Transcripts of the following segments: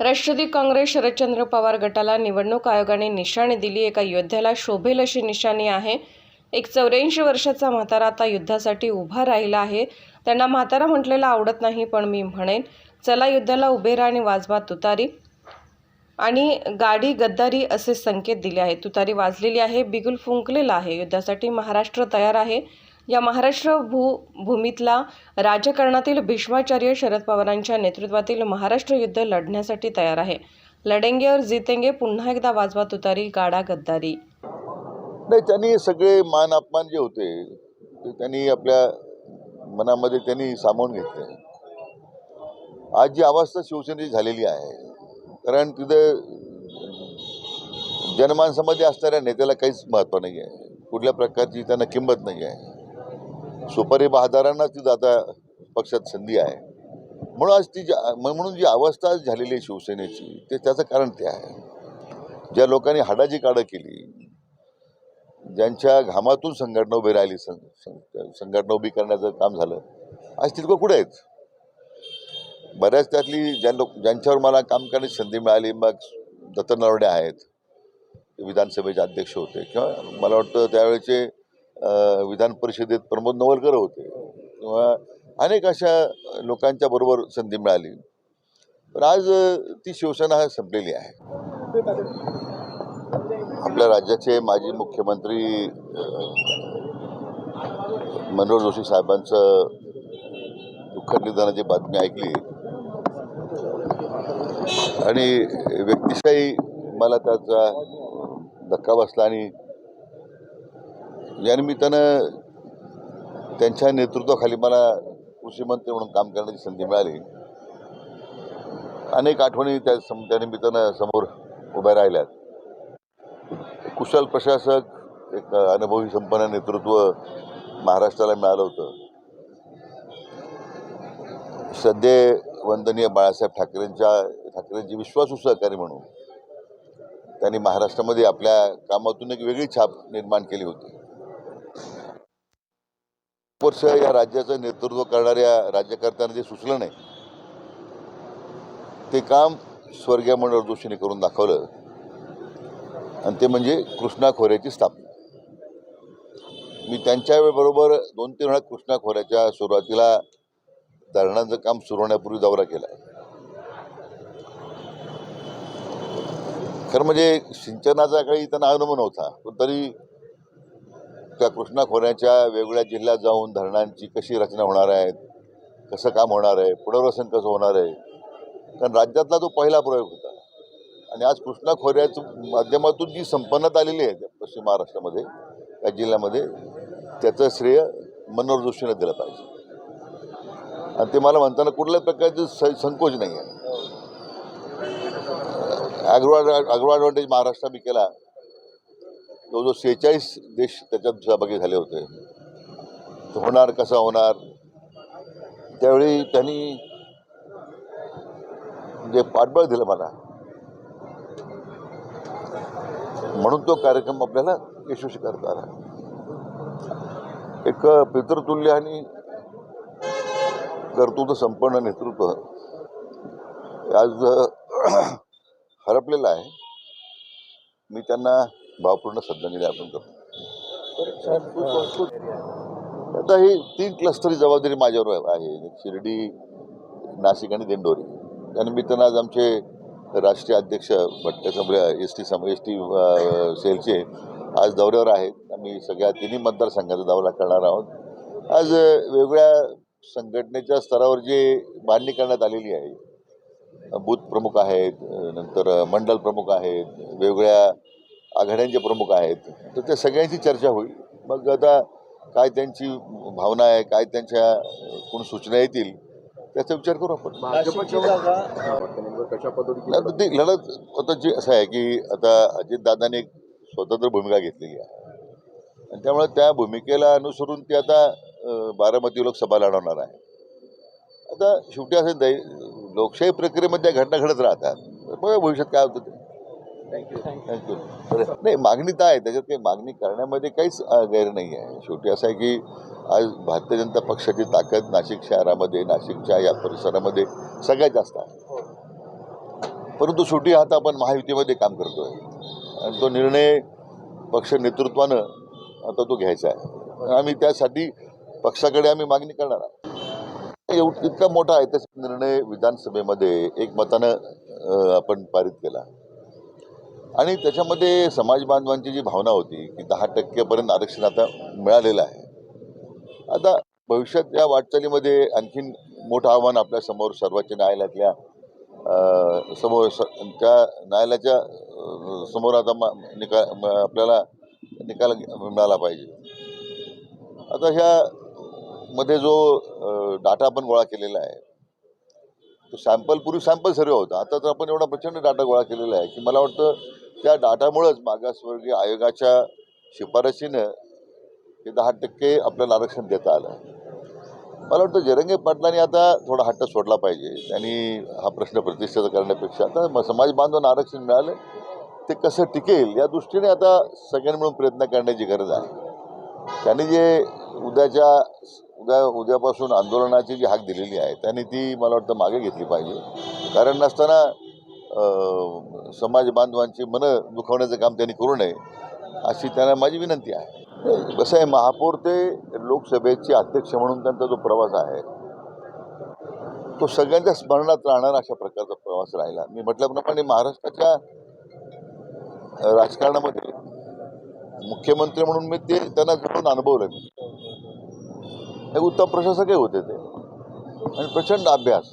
राष्ट्रवादी काँग्रेस शरदचंद्र पवार गटाला निवडणूक आयोगाने निशाणी दिली. एका योद्ध्याला शोभेल अशी निशाणी आहे. एक चौऱ्याऐंशी वर्षाचा म्हातारा आता युद्धासाठी उभा राहिला आहे. त्यांना म्हातारा म्हटलेला आवडत नाही पण मी म्हणेन चला युद्धाला उभे राहा आणि वाजवा तुतारी. आणि गाडी गद्दारी असे संकेत दिले आहेत. तुतारी वाजलेली आहे बिगुल फुंकलेला आहे. युद्धासाठी महाराष्ट्र तयार आहे. या महाराष्ट्र भू भूमीतला राजकारणातील भीष्माचार्य शरद पवारांच्या नेतृत्वातील महाराष्ट्र युद्ध लढण्यासाठी तयार आहे. लढेंगे और जितेंगे पुन्हा एकदा वाजवा तुतारी गाडा गद्दारी. नाही त्यांनी सगळे मान अपमान जे होते ते त्यांनी आपल्या मनामध्ये त्यांनी सामावून घेतले. आज जी अवस्था शिवसेनेची झालेली आहे कारण तिथे जनमानसामध्ये असणाऱ्या नेत्याला काहीच महत्त्व नाही आहे कुठल्या प्रकारची त्यांना किंमत नाही आहे सुपारी बहादारांना ती आता पक्षात संधी आहे. म्हणून आज ती जी- म्हणून जी अवस्था झालेली आहे शिवसेनेची ते त्याचं कारण ते आहे. ज्या लोकांनी हाडाची काढं केली ज्यांच्या घामातून संघटना उभी राहिली सं- संघटना उभी करण्याचं काम झालं आज तितकं कुठे आहेत? बऱ्याच त्यातली ज्या लोक ज्यांच्यावर मला काम करण्याची संधी मिळाली मग दत्त नरवणे आहेत ते विधानसभेचे अध्यक्ष होते. किंवा मला वाटतं त्यावेळेचे विधान परिषदेत प्रमोद नवलकर होते. किंवा अनेक अशा लोकांच्या बरोबर संधी मिळाली. पण आज ती शिवसेना संपलेली आहे. आपल्या राज्याचे माजी मुख्यमंत्री मनोहर जोशी साहेबांचं दुःखद निधनाची बातमी ऐकली. आणि व्यक्तिशाही मला त्याचा धक्का बसला आणि या निमित्तानं त्यांच्या नेतृत्वाखाली मला कृषीमंत्री म्हणून काम करण्याची संधी मिळाली. अनेक आठवणी त्या सम त्यानिमित्तानं समोर उभ्या राहिल्यात. कुशल प्रशासक एक अनुभवी संपन्न नेतृत्व महाराष्ट्राला मिळालं होतं. सध्या वंदनीय बाळासाहेब ठाकरेंच्या ठाकरेंची विश्वासू सहकारी म्हणून त्यांनी महाराष्ट्रामध्ये आपल्या कामातून एक वेगळी छाप निर्माण केली होती. वर्ष या राज्याचं नेतृत्व करणाऱ्या राज्यकर्त्यांना जे सुचलं नाही ते काम स्वर्गीय मंडळ जोशीने करून दाखवलं. आणि ते म्हणजे कृष्णा खोऱ्याची स्थापना. मी त्यांच्या बरोबर दोन तीन वेळा कृष्णा खोऱ्याच्या सुरुवातीला धरणांचं काम सुरू होण्यापूर्वी दौरा केला खरं म्हणजे सिंचनाचा काही त्यांना अनुभव नव्हता पण तरी त्या कृष्णा खोऱ्याच्या वेगवेगळ्या जिल्ह्यात जाऊन धरणांची कशी रचना होणार आहे कसं काम होणार आहे पुनर्वसन कसं होणार आहे कारण राज्यातला तो पहिला प्रयोग होता. आणि आज कृष्णा खोऱ्याच्या माध्यमातून जी संपन्नता आलेली आहे पश्चिम महाराष्ट्रामध्ये त्या जिल्ह्यामध्ये त्याचं श्रेय मनोहर जोशीने दिलं पाहिजे. आणि ते मला म्हणताना कुठल्याच प्रकारचे स संकोच नाही आहे. ॲग्रो ॲग्रो ॲडव्हान्टेज महाराष्ट्र मी केला. जवळजवळ सेहेचाळीस देश त्याच्यात सहभागी झाले होते. तो होणार कसा होणार? त्यावेळी त्यांनी जे पाठबळ दिलं मला म्हणून तो कार्यक्रम आपल्याला यशस्वी करता आला. एक पितृतुल्य आणि कर्तृत्व संपन्न नेतृत्व आज हरपलेलं आहे. मी त्यांना भावपूर्ण श्रद्धांजली अर्पण करतो. आता ही तीन क्लस्टरची जबाबदारी माझ्यावर आहे. शिर्डी नाशिक आणि दिंडोरी. त्या निमित्तानं आज आमचे राष्ट्रीय अध्यक्ष भट्टसंभ्र एस टी सम एस टी सेलचे आज दौऱ्यावर आहेत. आम्ही सगळ्या तिन्ही मतदारसंघाचा दौरा करणार आहोत. आज वेगवेगळ्या संघटनेच्या स्तरावर जे मांडणी करण्यात आलेली आहे बूथ प्रमुख आहेत नंतर मंडल प्रमुख आहेत वेगवेगळ्या आघाड्यांचे प्रमुख आहेत. तर त्या सगळ्यांची चर्चा होईल. मग आता काय त्यांची भावना आहे काय त्यांच्या कोण सूचना येतील त्याचा विचार करू आपण. कशा ती लढत आता जे असं आहे की आता अजितदादाने एक स्वतंत्र भूमिका घेतलेली आहे. आणि त्यामुळे त्या भूमिकेला अनुसरून ती आता बारामती लोकसभा लढवणार आहे. आता शेवटी असं दै लोकशाही प्रक्रियेमध्ये त्या घटना घडत राहतात. बघा भविष्यात काय होतं ते. थँक्यू थँक्यू नाही मागणी तर आहे. त्याच्यात काही मागणी करण्यामध्ये काहीच गैर नाही आहे. शेवटी असं आहे की आज भारतीय जनता पक्षाची ताकद नाशिक शहरामध्ये नाशिकच्या या परिसरामध्ये सगळ्यात जास्त आहे. परंतु शेवटी आता आपण महायुतीमध्ये काम करतोय. आणि तो निर्णय पक्ष नेतृत्वानं आता तो घ्यायचा आहे. आम्ही त्यासाठी पक्षाकडे आम्ही मागणी करणार आहे एवढ इतका मोठा ऐतिहासिक निर्णय विधानसभेमध्ये एक मतानं अं, आपण पारित केला. आणि त्याच्यामध्ये समाज बांधवांची जी भावना होती की दहा टक्केपर्यंत आरक्षण आता मिळालेलं आहे. आता भविष्यात या वाटचालीमध्ये आणखीन मोठं आव्हान आपल्यासमोर सर्वोच्च न्यायालयातल्या समोर स त्या न्यायालयाच्या समोर आता मा निका आपल्याला निकाल मिळाला पाहिजे. आता ह्या मध्ये जो डाटा आपण गोळा केलेला आहे तो सॅम्पल पूर्वी सॅम्पल सर्व होता. आता तर आपण एवढा प्रचंड डाटा गोळा केलेला आहे की मला वाटतं त्या डाटामुळंच मागासवर्गीय आयोगाच्या शिफारशीनं हे दहा टक्के आपल्याला आरक्षण देता आलं. मला वाटतं जरंगे पाटलांनी आता थोडा हट्ट सोडला पाहिजे. त्यांनी हा प्रश्न प्रतिष्ठित करण्यापेक्षा आता म- समाज बांधवांना आरक्षण मिळालं ते कसं टिकेल या दृष्टीने आता सगळ्यांनी मिळून प्रयत्न करण्याची गरज आहे. त्यांनी जे उद्याच्या उद्या उद्यापासून आंदोलनाची जी हाक दिलेली आहे त्यांनी ती मला वाटतं मागे घेतली पाहिजे. कारण नसताना समाज बांधवांची मनं दुखवण्याचं काम त्यांनी करू नये अशी त्यांना माझी विनंती आहे. कसं आहे महापौर ते लोकसभेचे अध्यक्ष म्हणून त्यांचा जो प्रवास आहे तो सगळ्यांच्या स्मरणात राहणार अशा प्रकारचा प्रवास राहिला. मी म्हटल्याप्रमाणे महाराष्ट्राच्या राजकारणामध्ये मुख्यमंत्री म्हणून मी ते त्यांना जवळून अनुभवलं. मी हे उत्तम प्रशासकही होते ते. आणि प्रचंड अभ्यास.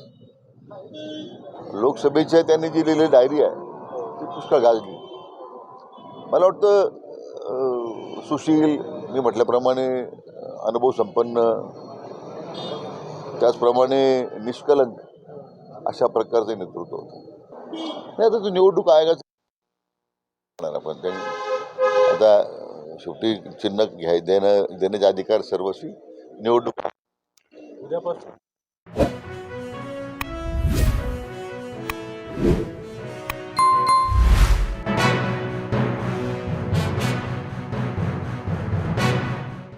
लोकसभेच्या त्यांनी जी लिहिलेली डायरी आहे. ती पुष्कळ गाजली. मला वाटतं सुशील मी म्हटल्याप्रमाणे अनुभव संपन्न त्याचप्रमाणे निष्कलंक अशा प्रकारचे नेतृत्व होतं. नाही आता तो निवडणूक आयोगाचं आपण त्यांनी आता शेवटी चिन्ह घ्याय देणं देण्याचे अधिकार सर्वस्वी. निवडणूक. उद्यापासून.